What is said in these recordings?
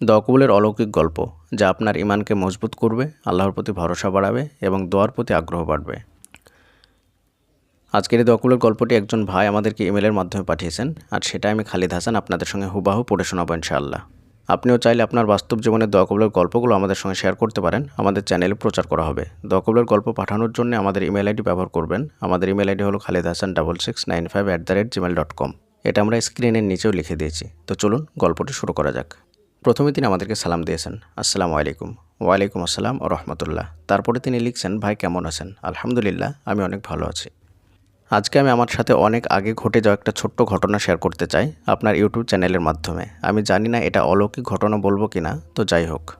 দোয়া কবুলের অলৌকিক গল্প, যা আপনার ইমানকে মজবুত করবে, আল্লাহর প্রতি ভরসা বাড়াবে এবং দোয়ার প্রতি আগ্রহ বাড়বে। আজকের এই দোয়া কবুলের গল্পটি একজন ভাই আমাদেরকে ইমেলের মাধ্যমে পাঠিয়েছেন, আর সেটা আমি খালিদ হাসান আপনাদের সঙ্গে হুবাহু পড়ে শোনাবো ইনশাআল্লাহ। আপনিও চাইলে আপনার বাস্তব জীবনের দোয়া কবুলের গল্পগুলো আমাদের সঙ্গে শেয়ার করতে পারেন, আমাদের চ্যানেলে প্রচার করা হবে। দোয়া কবুলের গল্প পাঠানোর জন্য আমাদের ইমেল আইডি ব্যবহার করবেন, আমাদের ইমেল আইডি হলো Khalid Hasan double six nine five at the rate gmail dot com. এটা আমরা স্ক্রিনের নিচেও লিখে দিয়েছি। তো চলুন গল্পটি শুরু করা যাক। প্রথমে তিনি আমাদেরকে সালাম দিয়েছেন, আসসালামু আলাইকুম। ওয়ালাইকুম আসসালাম ও রহমতুল্লাহ। তারপরে তিনি লিখছেন, ভাই, কেমন আছেন? আলহামদুলিল্লাহ, আমি অনেক ভালো আছি। আজকে আমি আমার সাথে অনেক আগে ঘটে যাওয়া একটা ছোট্ট ঘটনা শেয়ার করতে চাই আপনার ইউটিউব চ্যানেলের মাধ্যমে। আমি জানি না এটা অলৌকিক ঘটনা বলব কি না তো যাই হোক।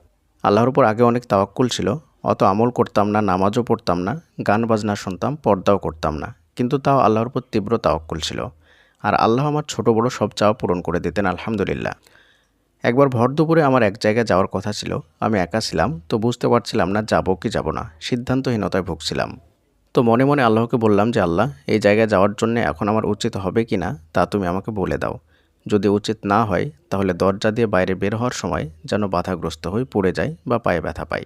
আল্লাহর উপর আগে অনেক তাওয়াক্কুল ছিল, অত আমল করতাম না, নামাজও পড়তাম না, গান বাজনা শুনতাম, পর্দাও করতাম না। কিন্তু তাও আল্লাহর উপর তীব্র তাওয়াক্কুল ছিল। আর আল্লাহ আমার ছোট বড় সব চাওয়া পূরণ করে দিতেন, আলহামদুলিল্লাহ। একবার ভর দুপুরে আমার এক জায়গায় যাওয়ার কথা ছিল। আমি একা ছিলাম, তো বুঝতে পারছিলাম না যাব কি যাব না। সিদ্ধান্তহীনতায় ভুগছিলাম। তো মনে মনে আল্লাহকে বললাম যে, আল্লাহ, এই জায়গায় যাওয়ার জন্য এখন আমার উচিত হবে কি না, তা তুমি আমাকে বলে দাও। যদি উচিত না হয়, তাহলে দরজা দিয়ে বাইরে বের হওয়ার সময় যেন বাধাগ্রস্ত হয়ে পড়ে যায় বা পায়ে ব্যথা পাই।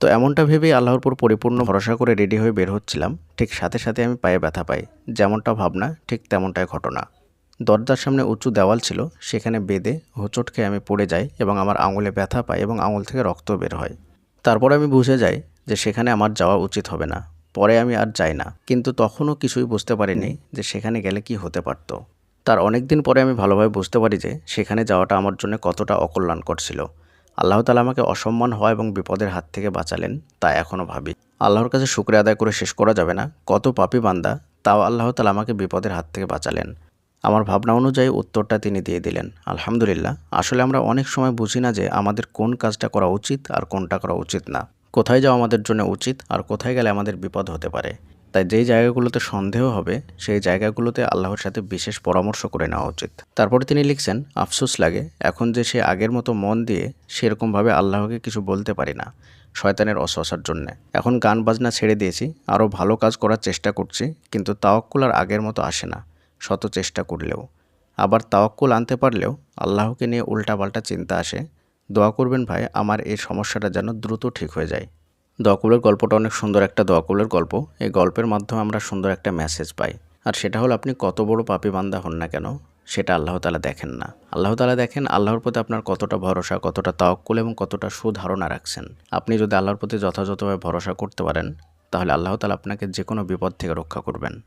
তো এমনটা ভেবেই আল্লাহর উপর পরিপূর্ণ ভরসা করে রেডি হয়ে বের হচ্ছিলাম। ঠিক সাথে সাথে আমি পায়ে ব্যথা পাই। যেমনটা ভাবনা, ঠিক তেমনটাই ঘটনা। দরজার সামনে উঁচু দেওয়াল ছিল, সেখানে বেঁধে হোঁচট খেয়ে আমি পড়ে যাই এবং আমার আঙুলে ব্যথা পাই এবং আঙুল থেকে রক্ত বের হয়। তারপর আমি বুঝে যাই যে সেখানে আমার যাওয়া উচিত হবে না। পরে আমি আর যাই না। কিন্তু তখনও কিছুই বুঝতে পারিনি যে সেখানে গেলে কি হতে পারত। তার অনেক দিন পরে আমি ভালোভাবে বুঝতে পারি যে সেখানে যাওয়াটা আমার জন্য কতটা অকল্যাণকর ছিল। আল্লাহ তালা আমাকে অসম্মান হওয়া এবং বিপদের হাত থেকে বাঁচালেন, তা এখনও ভাবি। আল্লাহর কাছে শুক্রিয়া আদায় করে শেষ করা যাবে না। কত পাপি বান্দা, তাও আল্লাহ তালা আমাকে বিপদের হাত থেকে বাঁচালেন। আমার ভাবনা অনুযায়ী উত্তরটা তিনি দিয়ে দিলেন, আলহামদুলিল্লাহ, আসলে আমরা অনেক সময় বুঝি না যে আমাদের কোন কাজটা করা উচিত আর কোনটা করা উচিত না। কোথায় যাওয়া আমাদের জন্য উচিত আর কোথায় গেলে আমাদের বিপদ হতে পারে। তাই যেই জায়গাগুলোতে সন্দেহ হবে, সেই জায়গাগুলোতে আল্লাহর সাথে বিশেষ পরামর্শ করে নেওয়া উচিত। তারপরে তিনি লিখছেন, আফসোস লাগে, এখন যে সে আগের মতো মন দিয়ে সেরকমভাবে আল্লাহকে কিছু বলতে পারি না, শয়তানের অসসার জন্যে। এখন গান বাজনা ছেড়ে দিয়েছি, আরও ভালো কাজ করার চেষ্টা করছি, কিন্তু তাওয়াক্কুল আর আগের মতো আসে না। শত চেষ্টা করলেও। আবার তাওয়াক্কুল আনতে পারলেও আল্লাহকে নিয়ে উল্টাপাল্টা চিন্তা আসে। দোয়া করবেন ভাই, আমার এই সমস্যাটা যেন দ্রুত ঠিক হয়ে যায়। দোয়াকুলের গল্পটা অনেক সুন্দর একটা দোয়াকুলের গল্প। এই গল্পের মাধ্যমে আমরা সুন্দর একটা মেসেজ পাই। আর সেটা হলো আপনি কত বড় পাপি বান্দা হন না কেন, সেটা আল্লাহ তালা দেখেন না। আল্লাহ তালা দেখেন আল্লাহর প্রতি আপনার কতটা ভরসা, কতটা তাওয়াক্কুল এবং কতটা সুধারণা রাখছেন। আপনি যদি আল্লাহর প্রতি যথাযথভাবে ভরসা করতে পারেন, তাহলে আল্লাহ তালা আপনাকে যে কোনো বিপদ থেকে রক্ষা করবেন।